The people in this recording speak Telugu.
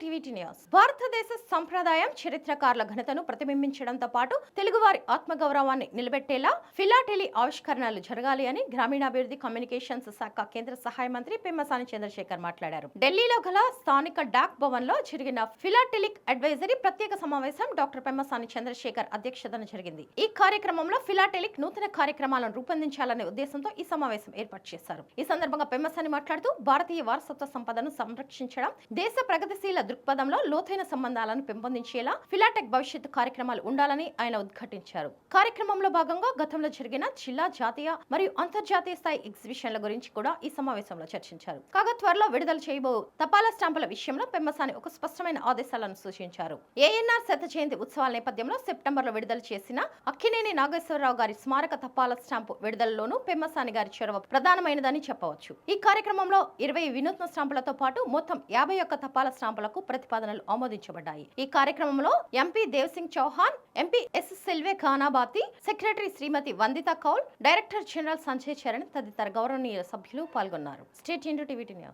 TVT news. భారతదేశ సంప్రదాయం చరిత్రకారుల ఘనతను ప్రతిబింబించడంతో పాటు తెలుగువారి ఆత్మగౌరవాన్ని నిలబెట్టేలా ఫిలాటెలీ ఆవిష్కరణలు జరగాలి అని గ్రామీణాభివృద్ధి కమ్యూనికేషన్స్ శాఖ కేంద్ర సహాయ మంత్రి పెమ్మసాని చంద్రశేఖర్ మాట్లాడారు. ఢిల్లీలో గల స్థానిక డాక్ భవన్లో జరిగిన ఫిలాటెలిక్ అడ్వైజరీ ప్రత్యేక సమావేశం డాక్టర్ పెమ్మసాని చంద్రశేఖర్ అధ్యక్షతన జరిగింది. ఈ కార్యక్రమంలో ఫిలాటెలిక్ నూతన కార్యక్రమాలను రూపొందించాలనే ఉద్దేశంతో ఈ సమావేశం ఏర్పాటు చేశారు. ఈ సందర్భంగా పెమ్మసాని మాట్లాడుతూ భారతీయ వారసత్వ సంపదను సంరక్షించడం దేశ ప్రగతిశీల దృక్పథంలో లోతైన సంబంధాలను పెంపొందించేలా ఫిలాటెక్ భవిష్యత్ కార్యక్రమాలు ఉండాలని ఆయన ఉద్ఘాటించారు. కార్యక్రమంలో భాగంగా గతంలో జరిగిన జిల్లా జాతీయ మరియు అంతర్జాతీయ స్థాయి ఎగ్జిబిషన్ల గురించి కూడా ఈ సమావేశంలో చర్చించారు. కాగా త్వరలో విడుదల చేయబో తపాలా స్టాంపుల విషయంలో పెమ్మసాని ఒక స్పష్టమైన ఆదేశాలను సూచించారు. ఏఎన్ఆర్ శత జయంతి ఉత్సవాల నేపథ్యంలో సెప్టెంబర్లో విడుదల చేసిన అక్కినేని నాగేశ్వరరావు గారి స్మారక తపాలా స్టాంపు విడుదలలోనూ పెమ్మసాని గారి చొరవ ప్రధానమైనదని చెప్పవచ్చు. ఈ కార్యక్రమంలో ఇరవై వినూత్న స్టాంపులతో పాటు మొత్తం యాభై ఒక్క తపాలా స్టాంపులకు ప్రతిపాదనలు ఆమోదించబడ్డాయి. ఈ కార్యక్రమంలో MP Devsinh Chauhan MP S Selvaganabathy secretary Shrimati Vandita Kaul director general Sanjay Charan తదితర గౌరవనీయ సభ్యులు పాల్గొన్నారు. State into TV news